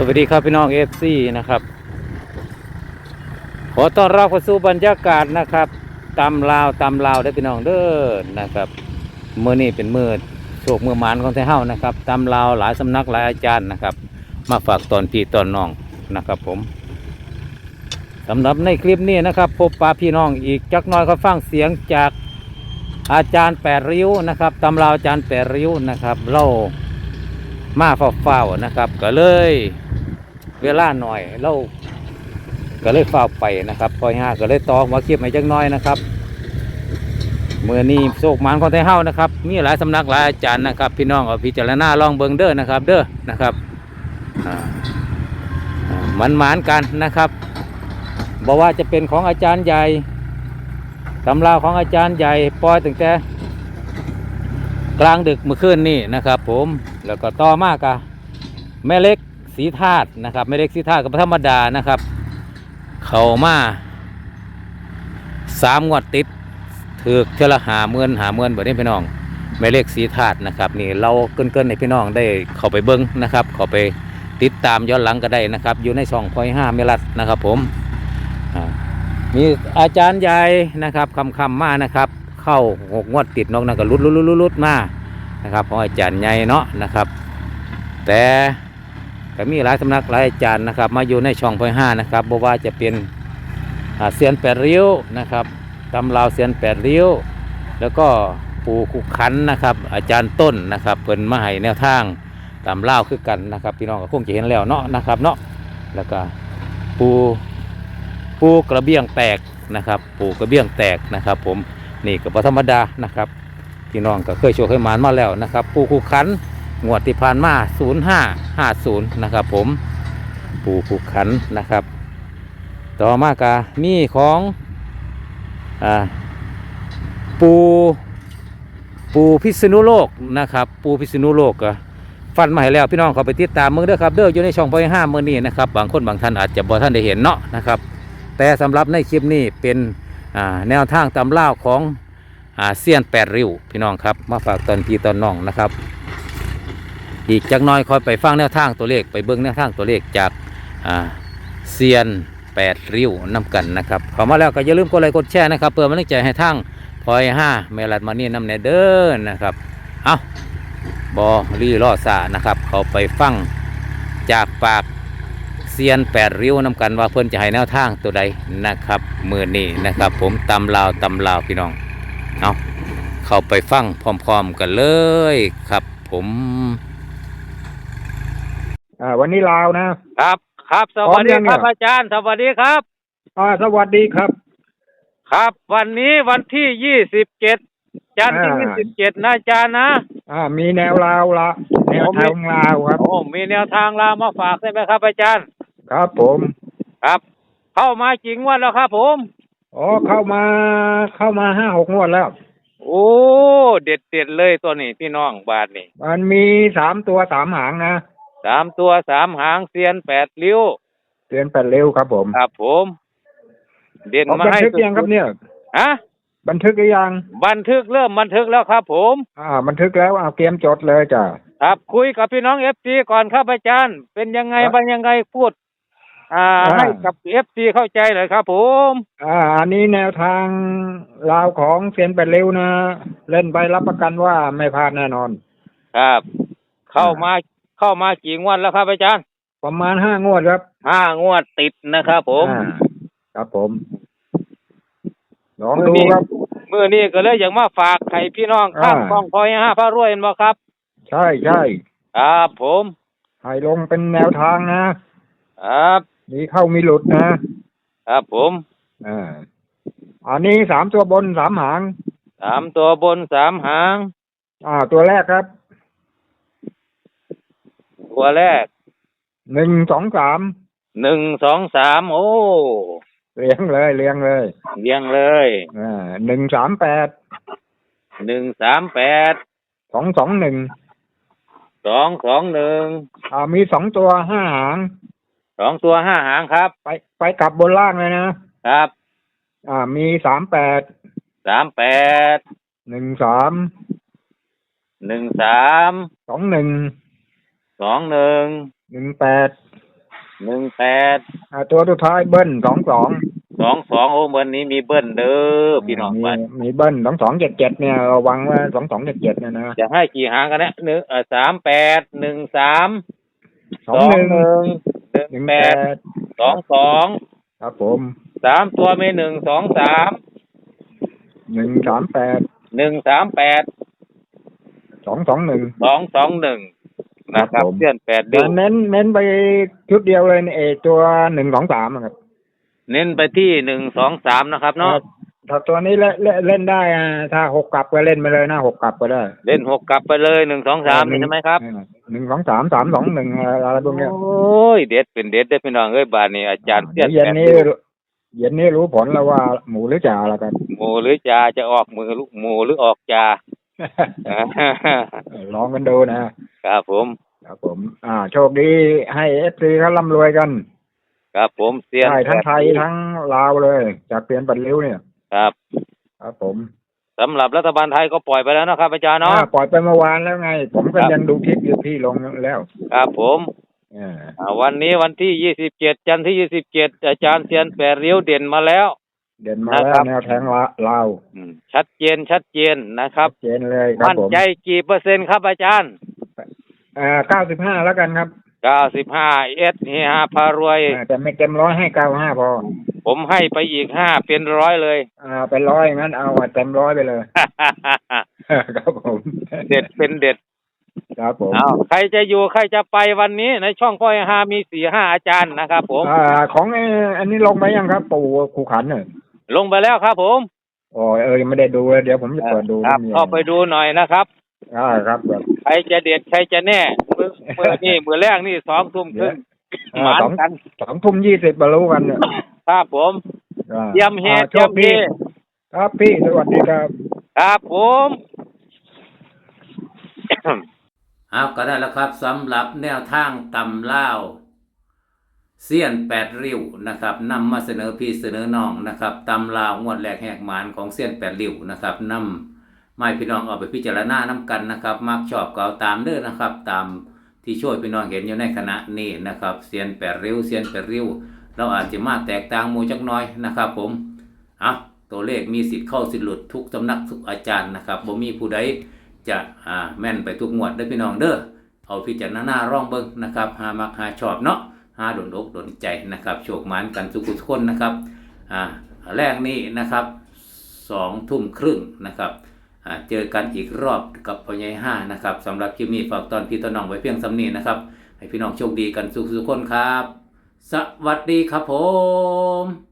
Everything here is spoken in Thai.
สวัสดีครับพี่น้องเอฟซีนะครับ ขอต้อนรับเข้าสู่บรรยากาศนะครับตำลาวตำลาวได้พี่น้องเด้อนะครับเมื่อนี้เป็นมือโชคมือหมานของไทยเฮานะครับตำลาวหลายสำนักหลายอาจารย์นะครับ มาฝากตอนพี่ตอนน้องนะครับผมสำหรับในคลิปนี้นะครับพบปาพี่น้องอีกจักน้อยก็ฟังเสียงจากอาจารย์แปดริ้วนะครับตำลาวอาจารย์แปดริ้วนะครับเล่ามาเฝ้าๆนะครับ ก็เลย เวลาหน่อยเราก็เลยเฝ้าไปนะครับพอยห้าก็เลยตองมาเคียบให้จักน้อยนะครับเมื่อนี้โศกมันของไทยเฮานะครับ มีหลายสำนักหลายอาจารย์นะครับ พี่น้องเอาพิจารณาลองเบิงเด้อนะครับ เด้อนะครับมันหมานกันนะครับบอกว่าจะเป็นของอาจารย์ใหญ่ตำราของอาจารย์ใหญ่ปล่อยตั้งแต่กลางดึกเมื่อคืนนี่นะครับ ผมแล้วก็ต่อมากะแม่เล็ก สีธาตุนะครับแม่เล็กสีธาตุก็บ่ธรรมดานะครับ เขามาสามงวดติดถือเทละหาเมือนหาเมือนแบบนี้พี่น้องแม่เล็กสีธาตุนะครับนี่เราเกินเกินให้พี่น้องได้เข้าไปเบิ้งนะครับเข้าไปติดตามย้อนหลังก็ได้นะครับ อยู่ในช่องพอยห้าเมลัดนะครับผมมีอาจารย์ใหญ่นะครับคำคำมานะครับ เข้าหกงวดติดนอกนั้นก็ลุดลุดลุดลุดลุดมานะครับของอาจารย์ใหญ่เนาะนะครับ แต่ ก็มีหลายสำนักหลายอาจารย์นะครับ มาอยู่ในช่องพอยห้านะครับบอกว่าจะเป็นเซียนแปดริ้วนะครับตำราวเซียนแปดริ้ว แล้วก็ปู่ขุขันนะครับ อาจารย์ต้นนะครับเพิ่นมาให้แนวทางตำเล่าวคือกันนะครับ พี่น้องก็คงจะเห็นแล้วเนาะนะครับเนาะแล้วก็ปูปูกระเบี้ยงแตกนะครับ ปูกระเบี้ยงแตกนะครับ ผมนี่ก็ธรรมดานะครับพี่น้องก็เคยโชว์เคยมานมาแล้วนะครับ ปูคูขัน งวดที่ผ่านมา 0550 นะครับผมปูคูกขันนะครับ ต่อมากามีของอปูปูพิษณุโลกนะครับ ปูพิษณุโลกก็ฟันมาให้แล้วพี่น้องเขาไปติดตามมือเด้อครับเด้ออยู่ในช่องพอยห้ามือนี้นะครับบางคนบางท่านอาจจะบ่ท่านได้เห็นเนาะนะครับ แต่สำหรับในคลิปนี้เป็นแนวทางตำเล่าของอเซียนแปดริ้วพี่น้องครับ มาฝากตอนพี่ตอนน้องนะครับ อีกจักน้อยคอยไปฟังแนวทางตัวเลขไปเบิ้งแนวทางตัวเลขจากเซียนแปดริ้วนํกันนะครับเข้ามาแล้วก็อย่าลืมกดไลค์กดแชร์นะครับเพื่อมันใจให้ทางพลอยห้าเมลัดมานี่นำเนเดอร์นะครับเอาบอรีล่อซานะครับเขาไปฟังจากปากเซียนแปดริ้วนำกันว่าเพิ่นจะให้แนวทางตัวใดนะครับมือนี้นะครับ ผมตำลาวตำลาวพี่น้องเอาเข้าไปฟังพร้อม ๆ กันเลยครับผม อ่า วันนี้ลาวนะ ครับ ครับ สวัสดีครับ อาจารย์ สวัสดีครับ อ่า สวัสดีครับ ครับ วันนี้วันที่ยี่สิบเจ็ดจันทร์ที่อ่ายี่สิบเจ็ดนะอาจารย์นะ อ่า มีแนวลาวละแนวทางลาวครับโอ้มีแนวทางลาวมาฝากได้ไหมครับ อาจารย์ ครับผม ครับ เข้ามาจริงวันแล้วครับผมอ๋อเข้ามาเข้ามาห้าหกงวดแล้ว โอ้เด็ดเด็ดๆเลยตัวนี้พี่น้องบาทนี่มันมีสามตัวสามหางนะ สามตัวสามหางเซียนแปดริ้วเตือนแปดเร็วครับผมครับผม เด่นเอามาบันให้ทึกยังครับเนี่ย ฮะบันทึกหรือยัง บันทึกเริ่มบันทึกแล้วครับ ผม อ่า บันทึกแล้วเอาเกมจดเลยจ้ะ ครับคุยกับพี่น้องเอฟซีก่อนครับอาจารย์ เป็นยังไงครับบันยังไงพูด อ่า อ่า ให้กับเอฟซีเข้าใจหน่อยครับ ผม อ่า อันนี้แนวทางลาวของเซียนแปดเร็วนะ เล่นไปรับประกันว่าไม่พลาดแน่นอน ครับ เข้าอ่ามมา เข้ามากี่งวดแล้วครับอาจารย์ประมาณห้างวดครับห้างวดติดนะครับผมอ่าครับผมลองมืดูนี้ครับ มือนี้ก็เลยอยากมาฝากให้พี่น้องข้างอ่า กองพอยห้าพระรวยเห็นบ่ครับ ใช่ใช่ครับผมให้ลงเป็นแนวทางนะครับมีเข้ามีหลุดนะครับผมอ่าอันนี้สามตัวบนสามหาง สามตัวบนสามหาง อ่า ตัวแรกครับ ตัวแรกหนึ่งสองสามหนึ่งสองสามโอ้เลี้ยงเลยเลี้ยงเลยเรียงเลยอ่าหนึ่งสามแปดหนึ่งสามแปดสองสองหนึ่งสองสองหนึ่งอ่ามีสองตัวห้าหางสองตัวห้าหางครับ ไปไปกลับบนล่างเลยนะครับ อ่ามีสามแปดสามแปดหนึ่งสามหนึ่งสามสองหนึ่ง สองหนึ่งหนึ่งแปดหนึ่งแปดอ่าตัวสุดท้ายเบิ้ลสองสองสองสองโอ้เมื่อนี้มีเบิ้ลเด้อพี่น้องมีบ้านมีเบิ้ลสองสองเจ็ดเจ็ดเนี่ยระวังว่าสองสองเจ็ดเจ็ดเนี่ยนะจะให้กี่หางกันเนี่ยหนึ่งเอ่อสามแปดหนึ่งสามสองหนึ่งหนึ่งหหนึ่นึ่งงแปแปดดสองสองครับผมสามตัวมีหนึ่งสองสามหนึ่งสามแปดหนึ่งสามแปดสองสองหนึ่งสองสองหนึ่งนะ ครับครับผมเพื่อนแปดเดือนเน้นเน้นไปชุดเดียวเลยเอตัวหนึ่งสองสามครับ เน้นไปที่หนึ่งสองสามนะครับเนาะถ้าตัวนี้เล่นเล่นเล่นได้อะถ้าหกกลับก็เล่นไปเลยนะหกกลับก็ได้ เล่นหกกลับไปเลยหนึ่งสองสามใช่ไหมครับหนึ่งสองสามสามสองหนึ่งอะไรพวกเนี้ยโอ้ยเด็ดเป็นเด็ดได้อพี่น้องเอ้ยบานนี้อาจารย์เพื่เดี๋อยวนเย็นแปดนี้เดือนเย็นนี้รู้ผลแล้วว่าหมูหรือจ่าแล้วกันหมูหรือจาจะออกมือลูกหมูหรือออกจา ลองกันดูนะครับผม ครับผม อ่า โชคดีให้เอฟซีเขาร่ำรวยกัน ครับผมเซียนได้ทั้งแปดไทยทั้งลาวเลย จากเปลี่ยนปัดริ้วเนี่ย ครับ ครับผมสำหรับรัฐบาลไทยก็ปล่อยไปแล้วนะครับอาจารย์เนาะอ่าปล่อยไปเมื่อวานแล้วไง ผมก็ครับยังดูคลิปอยู่พี่ลงแล้ว ครับผมอ่าอ่าวันนี้วันที่ยี่สิบเจ็ดจันทร์ที่ยี่สิบเจ็ดอาจารย์เซียนแปดเริ้วเด่นมาแล้ว เด่นมาแล้นะครัวบแนวแทงละลาวอืมชัดเจนชัดเจนนะครับเจนเลยครับมั่นผมใจกี่เปอร์เซ็นต์ครับอาจารย์อ่าเก้าสิบห้าแล้วกันครับเก้าสิบห้าเอสเฮฮาพารวยอ่าแต่ไม่เต็มร้อยให้เก้าห้าพอ ผมให้ไปอีกห้าเป็นร้อยเลย อ่าเป็นร้อยงั้นเอาอะเต็มร้อยไปเลยครับผมเด็ดเป็นเด็ดครับผมเอาใครจะอยู่ใครจะไปวันนี้ในช่องพ่อยฮามีสี่ห้าอาจารย์นะครับผมอ่าของไอ้อันนี้ลงไปยังครับ ปู่ขู่ขันเนี่ย ลงไปแล้วครับ ผมโอ้ยเออยังไม่ได้ดูเลยเดี๋ยวผมจะเปิดดูครับนี่เข้าไปดูหน่อยนะครับอ่าครับครับใครจะเด็ดใครจะแน่มือมือนี่มือแรกนี่สองทุ่มครึ่งอ่าหมานสองกันสองทุ่มยี่สิบบรรลุกันเนี่ยครับผมอ่าเตรียมเฮอ่าเตรียมเฮโชคดีครับพี่สวัสดีครับ ครับผมเอาก็ได้แล้วครับสำหรับแนวทางตำล่าว เสี้ยนแปดริ้วนะครับนำมาเสนอพี่เสนอน้องนะครับตำลาวงวดแรกแหกหมานของเสี้ยนแปดริ้วนะครับนำไม่พี่น้องเอาไปพิจารณาน้กันนะครับมักชอบก็เอาตามเด้อนะครับ ตามที่ช่วยพี่น้องเห็นอยู่ในคณะนี้นะครับเสียนแปดริ้วเสียนแปดริ้ว เราอาจจะมาแตกต่างมูจักน้อยนะครับ ผมเอาตัวเลขมีสิทธิ์เข้าสิทธิ์หลุดทุกสำนักทุกอาจารย์นะครับบ่มีผู้ใดจะอ่าแม่นไปทุกงวดเด้พี่น้องเด้อเอาพิจารณาร่องเบิ่งนะครับหามักหาชอบเนาะ ห้าโดนอกโดนใจนะครับ โชคหมานกันสุขุทุกคนนะครับอ่าแรกนี้นะครับสองทุ่มครึ่งนะครับอ่าเจอกันอีกรอบกับพ่อใหญ่ห้านะครับสำหรับคลิปนี้ฝากตอนพี่ต้นน้องไว้เพียงสำนีนะครับ ให้พี่น้องโชคดีกันสุขสุขคนครับ สวัสดีครับผม